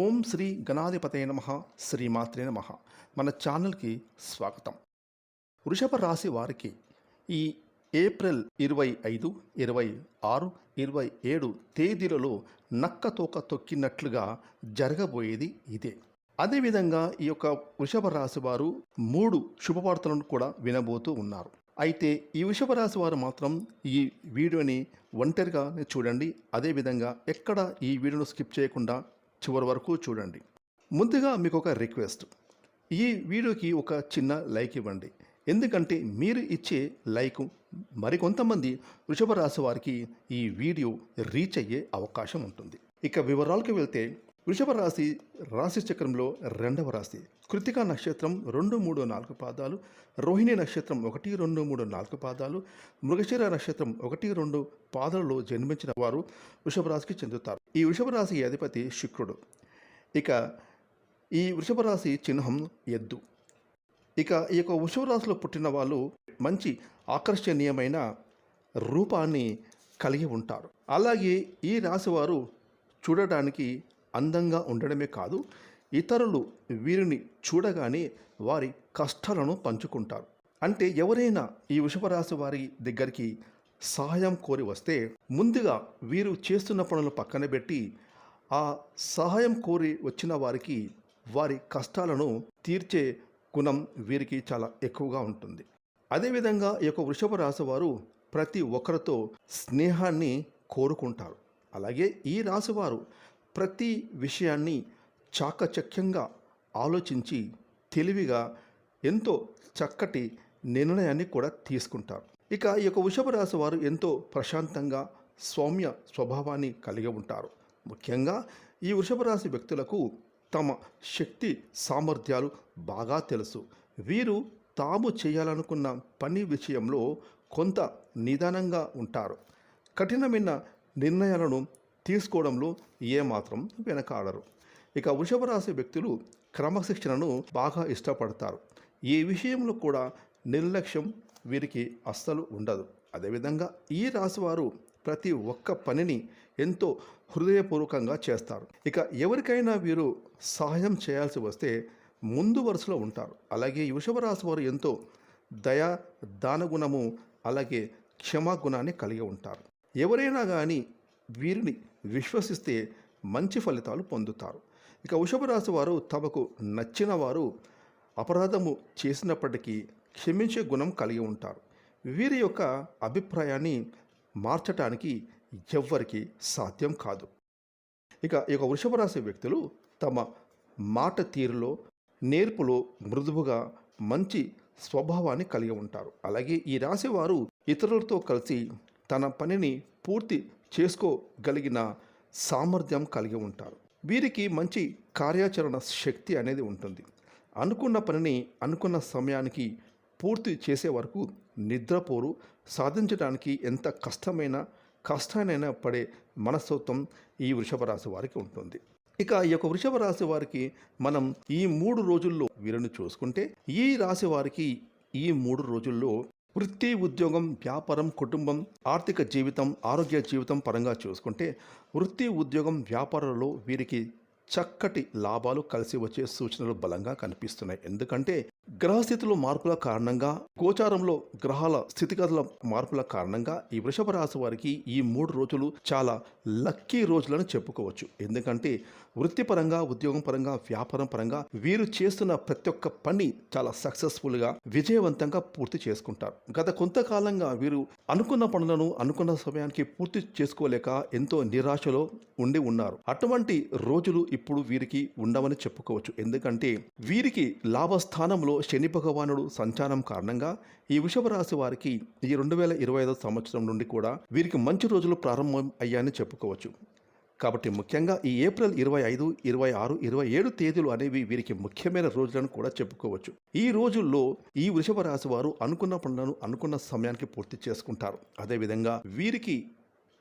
ఓం శ్రీ గణాధిపతయ నమ శ్రీమాత్రే నమ. మన ఛానల్కి స్వాగతం. వృషభ రాశి వారికి ఈ ఏప్రిల్ ఇరవై ఐదు ఇరవై ఆరు ఇరవై ఏడు తేదీలలో నక్క తోక తొక్కినట్లుగా జరగబోయేది ఇదే. అదేవిధంగా ఈ యొక్క వృషభ రాశి వారు మూడు శుభవార్తలను కూడా వినబోతూ ఉన్నారు. అయితే ఈ వృషభ రాశి వారు మాత్రం ఈ వీడియోని ఒంటరిగా చూడండి. అదేవిధంగా ఎక్కడ ఈ వీడియోను స్కిప్ చేయకుండా చివరి వరకు చూడండి. ముందుగా మీకు ఒక రిక్వెస్ట్. ఈ వీడియోకి ఒక చిన్న లైక్ ఇవ్వండి. ఎందుకంటే మీరు ఇచ్చే లైక్ మరికొంతమంది వృషభ రాశి వారికి ఈ వీడియో రీచ్ అయ్యే అవకాశం ఉంటుంది. ఇక వివరాలకు వెళ్తే వృషభ రాశి రాశి చక్రంలో రెండవ రాశి. కృతికా నక్షత్రం రెండు మూడు నాలుగు పాదాలు రోహిణి నక్షత్రం ఒకటి రెండు మూడు నాలుగు పాదాలు మృగశిర నక్షత్రం ఒకటి రెండు పాదాలలో జన్మించిన వారు వృషభ రాశికి చెందుతారు. ఈ వృషభ రాశి అధిపతి శుక్రుడు. ఇక ఈ వృషభ రాశి చిహ్నం ఎద్దు. ఇక ఈ యొక్క వృషభ రాశిలో పుట్టిన వాళ్ళు మంచి ఆకర్షణీయమైన రూపాన్ని కలిగి ఉంటారు. అలాగే ఈ రాశి వారు చూడడానికి అందంగా ఉండడమే కాదు ఇతరులు వీరిని చూడగానే వారి కష్టాలను పంచుకుంటారు. అంటే ఎవరైనా ఈ వృషభరాశి వారి దగ్గరికి సహాయం కోరి వస్తే ముందుగా వీరు చేస్తున్న పనులు పక్కన పెట్టి ఆ సహాయం కోరి వచ్చిన వారికి వారి కష్టాలను తీర్చే గుణం వీరికి చాలా ఎక్కువగా ఉంటుంది. అదేవిధంగా ఈ యొక్క వృషభ రాశి వారు ప్రతి ఒక్కరితో స్నేహాన్ని కోరుకుంటారు. అలాగే ఈ రాశివారు ప్రతి విషయాన్ని చాకచక్యంగా ఆలోచించి తెలివిగా ఎంతో చక్కటి నిర్ణయాన్ని కూడా తీసుకుంటారు. ఇక ఈ యొక్క వృషభరాశి వారు ఎంతో ప్రశాంతంగా సౌమ్య స్వభావాన్ని కలిగి ఉంటారు. ముఖ్యంగా ఈ వృషభరాశి వ్యక్తులకు తమ శక్తి సామర్థ్యాలు బాగా తెలుసు. వీరు తాము చేయాలనుకున్న పని విషయంలో కొంత నిదానంగా ఉంటారు. కఠినమైన నిర్ణయాలను తీసుకోవడంలో ఏమాత్రం వెనకాడరు. ఇక వృషభ రాశి వ్యక్తులు క్రమశిక్షణను బాగా ఇష్టపడతారు. ఈ విషయంలో కూడా నిర్లక్ష్యం వీరికి అస్సలు ఉండదు. అదేవిధంగా ఈ రాశి వారు ప్రతి ఒక్క పనిని ఎంతో హృదయపూర్వకంగా చేస్తారు. ఇక ఎవరికైనా వీరు సహాయం చేయాల్సి వస్తే ముందు వరుసలో ఉంటారు. అలాగే ఈ వృషభ రాశి వారు ఎంతో దయా దానగుణము అలాగే క్షమాగుణాన్ని కలిగి ఉంటారు. ఎవరైనా కానీ వీరిని విశ్వసిస్తే మంచి ఫలితాలు పొందుతారు. ఇక వృషభ రాశి వారు తమకు నచ్చిన వారు అపరాధము చేసినప్పటికీ క్షమించే గుణం కలిగి ఉంటారు. వీరి యొక్క అభిప్రాయాన్ని మార్చటానికి ఎవ్వరికి సాధ్యం కాదు. ఇక ఈ యొక్క వృషభ రాశి వ్యక్తులు తమ మాట తీరులో నేర్పులో మృదువుగా మంచి స్వభావాన్ని కలిగి ఉంటారు. అలాగే ఈ రాశి వారు ఇతరులతో కలిసి తన పనిని పూర్తి చేసుకోగలిగిన సామర్థ్యం కలిగి ఉంటారు. వీరికి మంచి కార్యాచరణ శక్తి అనేది ఉంటుంది. అనుకున్న పనిని అనుకున్న సమయానికి పూర్తి చేసే వరకు నిద్రపోరు. సాధించడానికి ఎంత కష్టమైన కష్టానైనా పడే మనస్తత్వం ఈ వృషభ రాశి వారికి ఉంటుంది. ఇక ఈ యొక్క వృషభ రాశి వారికి మనం ఈ మూడు రోజుల్లో వీరిని చూసుకుంటే ఈ రాశి వారికి ఈ మూడు రోజుల్లో వృత్తి ఉద్యోగం వ్యాపారం కుటుంబం ఆర్థిక జీవితం ఆరోగ్య జీవితం పరంగా చూసుకుంటే వృత్తి ఉద్యోగం వ్యాపారంలో వీరికి చక్కటి లాభాలు కలిసి వచ్చే సూచనలు బలంగా కనిపిస్తున్నాయి. ఎందుకంటే గ్రహస్థితిలో మార్పుల కారణంగా గోచారంలో గ్రహాల స్థితిగతుల మార్పుల కారణంగా ఈ వృషభ రాశి వారికి ఈ మూడు రోజులు చాలా లక్కీ రోజులను చెప్పుకోవచ్చు. ఎందుకంటే వృత్తిపరంగా ఉద్యోగం పరంగా వ్యాపారం పరంగా వీరు చేస్తున్న ప్రతి ఒక్క పని చాలా సక్సెస్ఫుల్గా విజయవంతంగా పూర్తి చేసుకుంటారు. గత కొంతకాలంగా వీరు అనుకున్న పనులను అనుకున్న సమయానికి పూర్తి చేసుకోలేక ఎంతో నిరాశలో ఉండి ఉన్నారు. అటువంటి రోజులు ఇప్పుడు వీరికి ఉండవని చెప్పుకోవచ్చు. ఎందుకంటే వీరికి లాభస్థానంలో శని భగవానుడు సంచారం కారణంగా ఈ వృషభ రాశి వారికి ఈ రెండు వేల ఇరవై ఐదో సంవత్సరం నుండి కూడా వీరికి మంచి రోజులు ప్రారంభం అయ్యాయని చెప్పుకోవచ్చు. కాబట్టి ముఖ్యంగా ఈ ఏప్రిల్ ఇరవై ఐదు ఇరవై ఆరు ఇరవై ఏడు తేదీలు అనేవి వీరికి ముఖ్యమైన రోజులను కూడా చెప్పుకోవచ్చు. ఈ రోజుల్లో ఈ వృషభ రాశి వారు అనుకున్న పనులను అనుకున్న సమయానికి పూర్తి చేసుకుంటారు. అదేవిధంగా వీరికి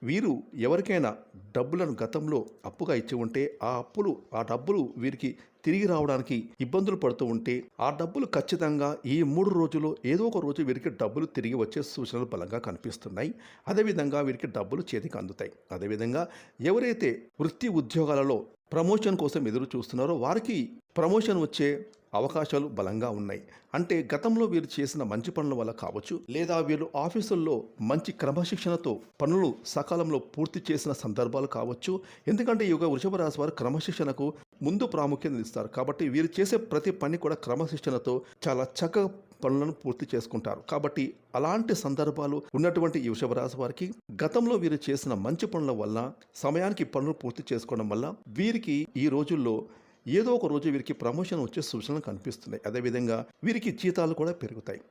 వీరు ఎవరికైనా డబ్బులను గతంలో అప్పుగా ఇచ్చి ఉంటే ఆ అప్పులు ఆ డబ్బులు వీరికి తిరిగి రావడానికి ఇబ్బందులు పడుతూ ఉంటే ఆ డబ్బులు ఖచ్చితంగా ఈ మూడు రోజుల్లో ఏదో ఒక రోజు వీరికి డబ్బులు తిరిగి వచ్చే సూచనలు బలంగా కనిపిస్తున్నాయి. అదేవిధంగా వీరికి డబ్బులు చేతికి అందుతాయి. అదేవిధంగా ఎవరైతే వృత్తి ఉద్యోగాలలో ప్రమోషన్ కోసం ఎదురు చూస్తున్నారో వారికి ప్రమోషన్ వచ్చే అవకాశాలు బలంగా ఉన్నాయి. అంటే గతంలో వీరు చేసిన మంచి పనుల వల్ల కావచ్చు లేదా వీరు ఆఫీసుల్లో మంచి క్రమశిక్షణతో పనులు సకాలంలో పూర్తి చేసిన సందర్భాలు కావచ్చు. ఎందుకంటే ఈ యొక్క వృషభ రాశి వారు క్రమశిక్షణకు ముందు ప్రాముఖ్యత ఇస్తారు కాబట్టి వీరు చేసే ప్రతి పని కూడా క్రమశిక్షణతో చాలా చక్కగా పనులను పూర్తి చేసుకుంటారు. కాబట్టి అలాంటి సందర్భాలు ఉన్నటువంటి ఈ వృషభరాశి వారికి గతంలో వీరు చేసిన మంచి పనుల వల్ల సమయానికి పనులు పూర్తి చేసుకోవడం వల్ల వీరికి ఈ రోజుల్లో ఏదో ఒక రోజు వీరికి ప్రమోషన్ వచ్చే సూచనలు కనిపిస్తున్నాయి. అదేవిధంగా వీరికి జీతాలు కూడా పెరుగుతాయి.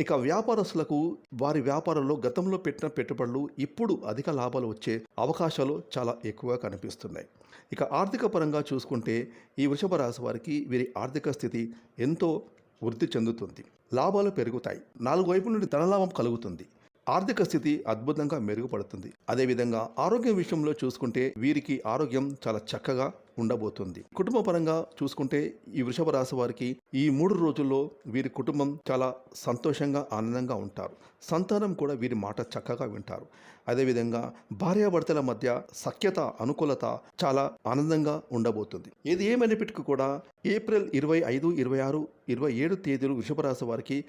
ఇక వ్యాపారస్తులకు వారి వ్యాపారంలో గతంలో పెట్టిన పెట్టుబడులు ఇప్పుడు అధిక లాభాలు వచ్చే అవకాశాలు చాలా ఎక్కువగా కనిపిస్తున్నాయి. ఇక ఆర్థిక పరంగా చూసుకుంటే ఈ వృషభ రాశి వారికి వీరి ఆర్థిక స్థితి ఎంతో వృద్ధి చెందుతుంది. లాభాలు పెరుగుతాయి. నాలుగు వైపు నుండి ధనలాభం కలుగుతుంది. ఆర్థిక స్థితి అద్భుతంగా మెరుగుపడుతుంది. అదేవిధంగా ఆరోగ్యం విషయంలో చూసుకుంటే వీరికి ఆరోగ్యం చాలా చక్కగా ఉండబోతుంది. కుటుంబ పరంగా చూసుకుంటే ఈ వృషభ రాశి వారికి ఈ మూడు రోజుల్లో వీరి కుటుంబం చాలా సంతోషంగా ఆనందంగా ఉంటారు. సంతానం కూడా వీరి మాట చక్కగా వింటారు. అదేవిధంగా భార్యాభర్తల మధ్య సఖ్యత అనుకూలత చాలా ఆనందంగా ఉండబోతుంది. ఏది ఏమైనప్పటికీ కూడా ఏప్రిల్ ఇరవై ఐదు ఇరవై ఆరు ఇరవై ఏడు తేదీలు వృషభ రాశి వారికి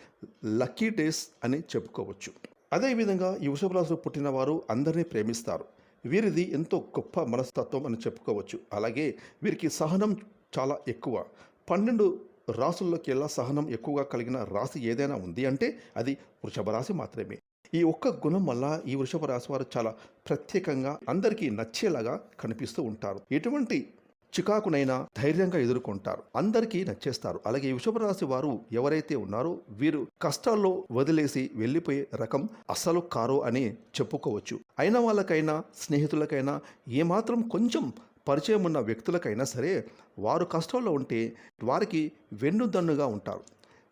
లక్కీ డేస్ అని చెప్పుకోవచ్చు. అదేవిధంగా ఈ వృషభ పుట్టిన వారు అందరినీ ప్రేమిస్తారు. వీరిది ఎంతో గొప్ప మనస్తత్వం అని చెప్పుకోవచ్చు. అలాగే వీరికి సహనం చాలా ఎక్కువ. పన్నెండు రాసుల్లోకి సహనం ఎక్కువగా కలిగిన రాశి ఏదైనా ఉంది అంటే అది వృషభ రాశి మాత్రమే. ఈ ఒక్క గుణం వల్ల ఈ వృషభ రాశి వారు చాలా ప్రత్యేకంగా అందరికీ నచ్చేలాగా కనిపిస్తూ ఉంటారు. ఎటువంటి చికాకునైనా ధైర్యంగా ఎదుర్కొంటారు. అందరికీ నచ్చేస్తారు. అలాగే ఈ వృషభ రాశి వారు ఎవరైతే ఉన్నారో వీరు కష్టాల్లో వదిలేసి వెళ్ళిపోయే రకం అస్సలు కారు అని చెప్పుకోవచ్చు. అయిన వాళ్ళకైనా స్నేహితులకైనా ఏమాత్రం కొంచెం పరిచయం ఉన్న వ్యక్తులకైనా సరే వారు కష్టాల్లో ఉంటే వారికి వెన్నుదన్నుగా ఉంటారు.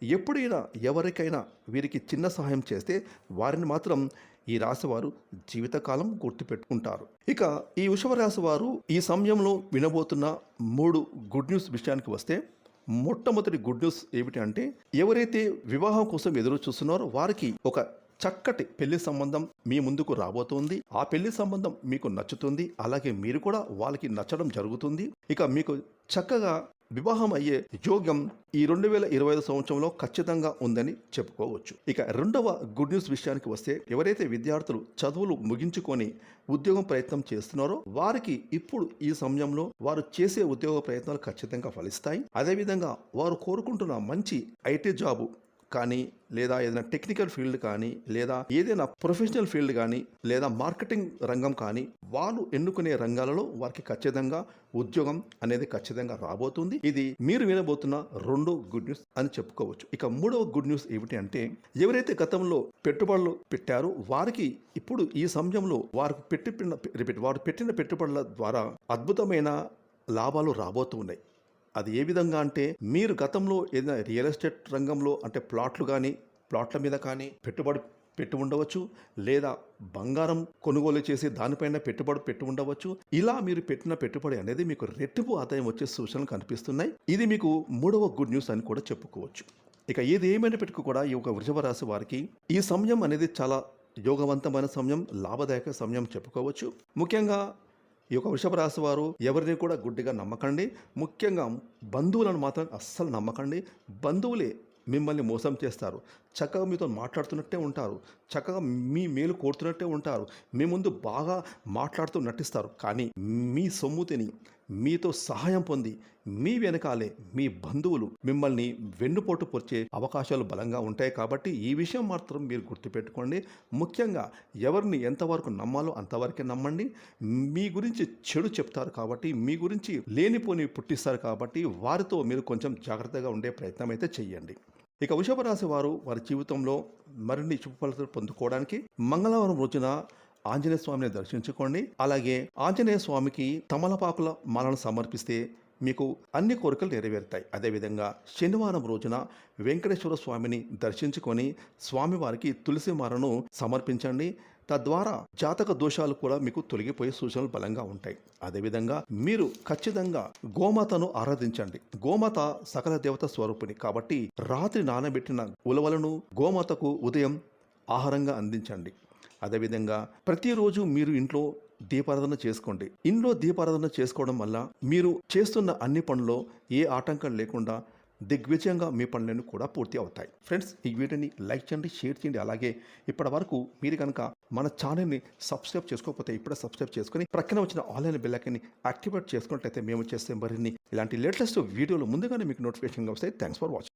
ఎప్పుడైనా ఎవరికైనా వీరికి చిన్న సహాయం చేస్తే వారిని మాత్రం ఈ రాశివారు జీవితకాలం గుర్తుపెట్టుకుంటారు. ఇక ఈ వృషభరాశి వారు ఈ సమయంలో వినబోతున్న మూడు గుడ్ న్యూస్ విషయానికి వస్తే మొట్టమొదటి గుడ్ న్యూస్ ఏమిటి అంటే ఎవరైతే వివాహం కోసం ఎదురు చూస్తున్నారో వారికి ఒక చక్కటి పెళ్ళి సంబంధం మీ ముందుకు రాబోతుంది. ఆ పెళ్ళి సంబంధం మీకు నచ్చుతుంది. అలాగే మీరు కూడా వాళ్ళకి నచ్చడం జరుగుతుంది. ఇక మీకు చక్కగా వివాహం అయ్యే యోగ్యం ఈ రెండు వేల ఇరవై ఐదు సంవత్సరంలో ఖచ్చితంగా ఉందని చెప్పుకోవచ్చు. ఇక రెండవ గుడ్ న్యూస్ విషయానికి వస్తే ఎవరైతే విద్యార్థులు చదువులు ముగించుకొని ఉద్యోగం ప్రయత్నం చేస్తున్నారో వారికి ఇప్పుడు ఈ సమయంలో వారు చేసే ఉద్యోగ ప్రయత్నాలు ఖచ్చితంగా ఫలిస్తాయి. అదేవిధంగా వారు కోరుకుంటున్న మంచి ఐటీ జాబు కానీ లేదా ఏదైనా టెక్నికల్ ఫీల్డ్ కానీ లేదా ఏదైనా ప్రొఫెషనల్ ఫీల్డ్ కానీ లేదా మార్కెటింగ్ రంగం కానీ వాళ్ళు ఎన్నుకునే రంగాలలో వారికి ఖచ్చితంగా ఉద్యోగం అనేది ఖచ్చితంగా రాబోతుంది. ఇది మీరు వినబోతున్న రెండో గుడ్ న్యూస్ అని చెప్పుకోవచ్చు. ఇక మూడవ గుడ్ న్యూస్ ఏమిటి అంటే ఎవరైతే గతంలో పెట్టుబడులు పెట్టారో వారికి ఇప్పుడు ఈ సమయంలో వారికి పెట్టి రిపీట్ వారు పెట్టిన పెట్టుబడుల ద్వారా అద్భుతమైన లాభాలు రాబోతున్నాయి. అది ఏ విధంగా అంటే మీరు గతంలో ఏదైనా రియల్ ఎస్టేట్ రంగంలో అంటే ప్లాట్లు కానీ ప్లాట్ల మీద కానీ పెట్టుబడి పెట్టి ఉండవచ్చు లేదా బంగారం కొనుగోలు చేసి దానిపైన పెట్టుబడి పెట్టి ఉండవచ్చు. ఇలా మీరు పెట్టిన పెట్టుబడి అనేది మీకు రెట్టింపు ఆదాయం వచ్చే సూచనలు కనిపిస్తున్నాయి. ఇది మీకు మూడవ గుడ్ న్యూస్ అని కూడా చెప్పుకోవచ్చు. ఇక ఏది ఏమైనప్పటికీ కూడా ఈ యొక్క వృషభ రాశి వారికి ఈ సమయం అనేది చాలా యోగవంతమైన సమయం లాభదాయక సమయం చెప్పుకోవచ్చు. ముఖ్యంగా ఈ యొక్క వృషభ రాశి వారు ఎవరిని కూడా గుడ్డిగా నమ్మకండి. ముఖ్యంగా బంధువులను మాత్రం అస్సలు నమ్మకండి. బంధువులే మిమ్మల్ని మోసం చేస్తారు. చక్కగా మీతో మాట్లాడుతున్నట్టే ఉంటారు. చక్కగా మీ మేలు కోరుతున్నట్టే ఉంటారు. మీ ముందు బాగా మాట్లాడుతూ నటిస్తారు. కానీ మీ సొమ్ము తిని మీతో సహాయం పొంది మీ వెనకాలే మీ బంధువులు మిమ్మల్ని వెన్నుపోటు పొరిచే అవకాశాలు బలంగా ఉంటాయి కాబట్టి ఈ విషయం మాత్రం మీరు గుర్తుపెట్టుకోండి. ముఖ్యంగా ఎవరిని ఎంతవరకు నమ్మాలో అంతవరకే నమ్మండి. మీ గురించి చెడు చెప్తారు కాబట్టి మీ గురించి లేనిపోని పుట్టిస్తారు కాబట్టి వారితో మీరు కొంచెం జాగ్రత్తగా ఉండే ప్రయత్నం అయితే చెయ్యండి. ఇక వృషభ రాశి వారు వారి జీవితంలో మరిన్ని శుభఫలితాలు పొందుకోవడానికి మంగళవారం రోజున ఆంజనేయ స్వామిని దర్శించుకోండి. అలాగే ఆంజనేయ స్వామికి తమలపాకుల మాలను సమర్పిస్తే మీకు అన్ని కోరికలు నెరవేరుతాయి. అదేవిధంగా శనివారం రోజున వెంకటేశ్వర స్వామిని దర్శించుకొని స్వామివారికి తులసి మాలను సమర్పించండి. తద్వారా జాతక దోషాలు కూడా మీకు తొలగిపోయే సూచనలు బలంగా ఉంటాయి. అదేవిధంగా మీరు ఖచ్చితంగా గోమాతను ఆరాధించండి. గోమాత సకల దేవత స్వరూపిణి. కాబట్టి రాత్రి నానబెట్టిన ఉలవలను గోమాతకు ఉదయం ఆహారంగా అందించండి. అదేవిధంగా ప్రతిరోజు మీరు ఇంట్లో దీపారాధన చేసుకోండి. ఇంట్లో దీపారాధన చేసుకోవడం వల్ల మీరు చేస్తున్న అన్ని పనుల్లో ఏ ఆటంకం లేకుండా దిగ్విజయంగా మీ పనులను కూడా పూర్తి అవుతాయి. ఫ్రెండ్స్ ఈ వీడియోని లైక్ చేయండి షేర్ చేయండి. అలాగే ఇప్పటి వరకు మీరు కనుక మన ఛానల్ని సబ్స్క్రైబ్ చేసుకోకపోతే ఇప్పుడే సబ్స్క్రైబ్ చేసుకుని ప్రక్కన వచ్చిన ఆన్లైన్ బెల్లైకన్ని యాక్టివేట్ చేసుకున్నట్లయితే మేము చేస్తే మరిన్ని ఇలాంటి లేటెస్ట్ వీడియోలు ముందుగానే మీకు నోటిఫికేషన్గా వస్తాయి. Thanks for watching